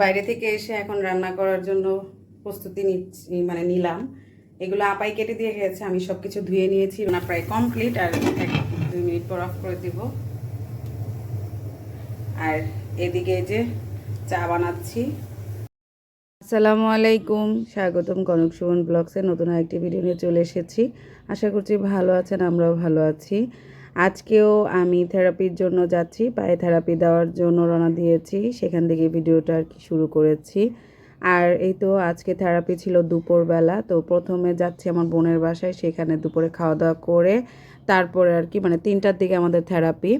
বাইরে থেকে এসে এখন রান্না করার জন্য প্রস্তুতি নিচ্ছি মানে নিলাম। এগুলো আপাই কেটে দিয়ে গেছে, আমি সব কিছু ধুয়ে নিয়েছি, রান্না প্রায় কমপ্লিট আর এক দুই মিনিট পর অফ করে দিব। আর এদিকে যে চা বানাচ্ছি। আসসালামু আলাইকুম, স্বাগতম কনক সুমন ব্লগসে নতুন একটি ভিডিও নিয়ে চলে এসেছি। আশা করছি ভালো আছেন, আমরাও ভালো আছি। আজকেও আমি থেরাপির জন্য যাচ্ছি, পায়ে থেরাপি দেওয়ার জন্য রওনা দিয়েছি, সেখান থেকে ভিডিওটা আর কি শুরু করেছি। আর এই তো আজকে থেরাপি ছিল দুপুরবেলা, তো প্রথমে যাচ্ছি আমার বোনের বাসায়, সেখানে দুপুরে খাওয়া দাওয়া করে তারপরে আর কি মানে তিনটার দিকে আমাদের থেরাপি।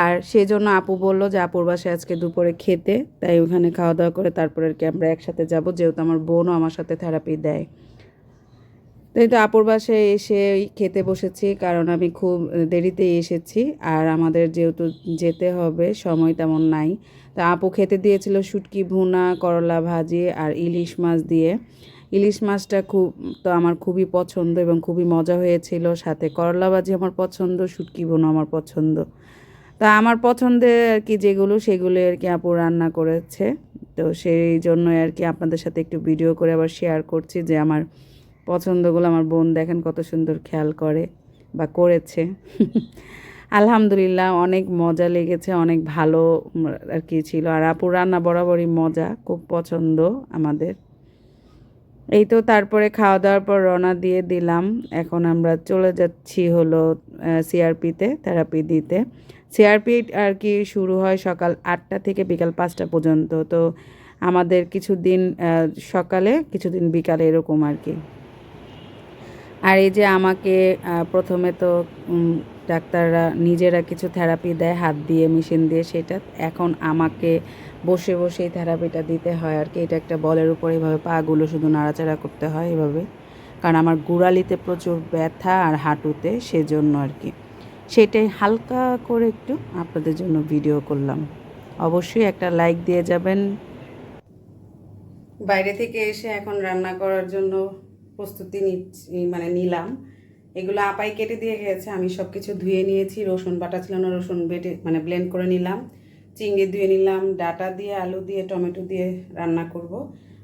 আর সেই জন্য আপু বলল যে আপুর বাসায় আজকে দুপুরে খেতে, তাই ওখানে খাওয়া দাওয়া করে তারপরে আর কি আমরা একসাথে যাব, যেহেতু আমার বোনও আমার সাথে থেরাপি দেয়। তাই তো আপুর বাসায় এসে খেতে বসেছি, কারণ আমি খুব দেরিতেই এসেছি আর আমাদের যেহেতু যেতে হবে, সময় তেমন নাই। তা আপু খেতে দিয়েছিল শুটকি, ভুনা, করলা ভাজি আর ইলিশ মাছ দিয়ে। ইলিশ মাছটা খুব, তো আমার খুবই পছন্দ এবং খুবই মজা হয়েছিল। সাথে করলা ভাজি আমার পছন্দ, শুটকি, ভুনা আমার পছন্দ। তা আমার পছন্দের আর কি যেগুলো সেগুলো আর কি আপু রান্না করেছে। তো সেই জন্যই আর কি আপনাদের সাথে একটু ভিডিও করে আবার শেয়ার করছি যে আমার পছন্দগুলো আমার বোন দেখেন কত সুন্দর খেয়াল করে বা করেছে। আলহামদুলিল্লাহ অনেক মজা লেগেছে, অনেক ভালো আর কি ছিল। আর আপুর রান্না বরাবরই মজা, খুব পছন্দ আমাদের। এই তো তারপরে খাওয়া দাওয়ার পর রওনা দিয়ে দিলাম। এখন আমরা চলে যাচ্ছি হলো সিআরপিতে, থেরাপি দিতে। সিআরপি আর কি শুরু হয় সকাল আটটা থেকে বিকাল পাঁচটা পর্যন্ত। তো আমাদের কিছু দিন সকালে, কিছুদিন বিকালে এরকম আর কি। আর এই যে আমাকে প্রথমে তো ডাক্তাররা নিজেরা কিছু থেরাপি দেয়, হাত দিয়ে মেশিন দিয়ে, সেটা এখন আমাকে বসে বসে এই থেরাপিটা দিতে হয় আর কি। এটা একটা বলের উপর এইভাবে পাগুলো শুধু নাড়াচাড়া করতে হয় এভাবে। কারণ আমার গোড়ালিতে প্রচুর ব্যথা আর হাঁটুতে সেজন্য আর কি। সেটাই হালকা করে একটু আপনাদের জন্য ভিডিও করলাম। অবশ্যই একটা লাইক দিয়ে যাবেন। বাইরে থেকে এসে এখন রান্না করার জন্য প্রস্তুতি নিচ্ছি মানে নিলাম। এগুলো আপাই কেটে দিয়ে গেছে। আমি সব কিছু ধুয়ে নিয়েছি। রসুন বাটা ছিল না, রসুন বেটে মানে ব্লেন্ড করে নিলাম। চিংড়ি ধুয়ে নিলাম, ডাটা দিয়ে, আলু দিয়ে, টমেটো দিয়ে রান্না করব।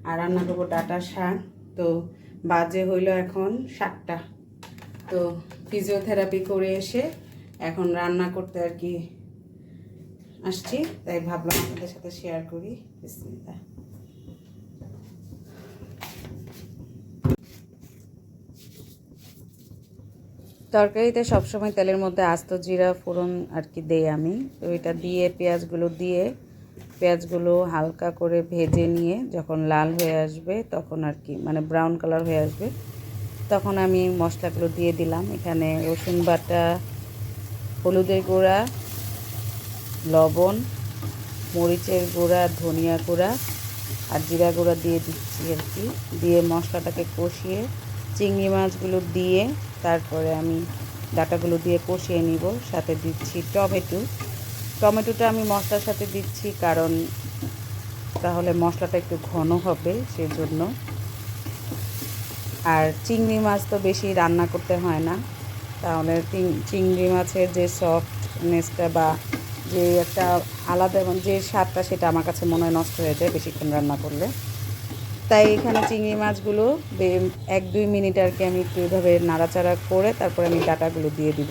আর রান্না করব ডাটা শাক। তো বাজে হইল এখন শাকটা তো ফিজিওথেরাপি করে এসে এখন রান্না করতে আর কি আসছি। তাই ভাবলাম আপনাদের সাথে শেয়ার করি। বিসমিল্লাহ। তরকারিতে সবসময় তেলের মধ্যে আস্ত জিরা, ফোড়ন আর কি দেই আমি। তো এটা দিয়ে পেঁয়াজগুলো দিয়ে, পেঁয়াজগুলো হালকা করে ভেজে নিয়ে যখন লাল হয়ে আসবে তখন আর কি মানে ব্রাউন কালার হয়ে আসবে, তখন আমি মশলাগুলো দিয়ে দিলাম। এখানে রসুন বাটা, হলুদের গুঁড়া, লবণ, মরিচের গুঁড়া, ধনিয়া গুঁড়া আর জিরা গুঁড়া দিয়ে দিচ্ছি আর কি। দিয়ে মশলাটাকে কষিয়ে চিংড়ি মাছগুলো দিয়ে তারপরে আমি ডাটাগুলো দিয়ে কষিয়ে নিব, সাথে দিচ্ছি টমেটো। টমেটোটা আমি মশলার সাথে দিচ্ছি কারণ তাহলে মশলাটা একটু ঘন হবে সেজন্য। আর চিংড়ি মাছ তো বেশি রান্না করতে হয় না, তাহলে চিংড়ি মাছের যে সফটনেসটা বা যে একটা আলাদা যে স্বাদটা সেটা আমার কাছে মনে হয় নষ্ট হয়ে যায় বেশিক্ষণ রান্না করলে। তাই এখানে চিংড়ি মাছগুলো এক দুই মিনিট আর কি আমি একটু এভাবে নাড়াচাড়া করে তারপরে আমি ডাটাগুলো দিয়ে দিব।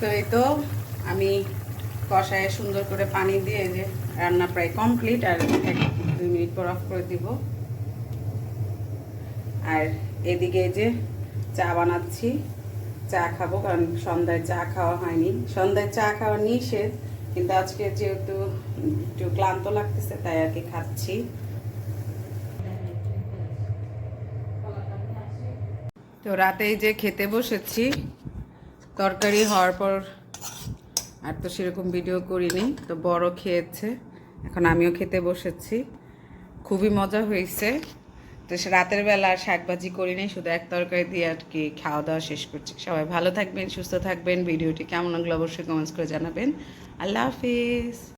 তো এই তো আমি কষায় সুন্দর করে পানি দিয়ে যে রান্না প্রায় কমপ্লিট আর এক দুই মিনিট পর অফ করে দিব। আর এদিকে যে চা বানাচ্ছি, চা খাব কারণ সন্ধ্যায় চা খাওয়া হয়নি। সন্ধ্যায় চা খাওয়া নিষেধ, কিন্তু আজকে যেহেতু একটু ক্লান্ত লাগতেছে, তাই আর কি খাচ্ছি। তো রাতেই যে খেতে বসেছি তরকারি হওয়ার পর আর তো সেরকম ভিডিও করিনি, তো বড় খেয়েছে। এখন আমিও খেতে বসেছি। খুবই মজা হয়েছে। তো সে রাতের বেলা আর শাকভাজি করিনি, শুধু এক তরকারি দিয়ে আর কি খাওয়া দাওয়া শেষ করছি। সবাই ভালো থাকবেন, সুস্থ থাকবেন। ভিডিওটি কেমন লাগল অবশ্যই কমেন্টস করে জানাবেন। আল্লাহ হাফিজ।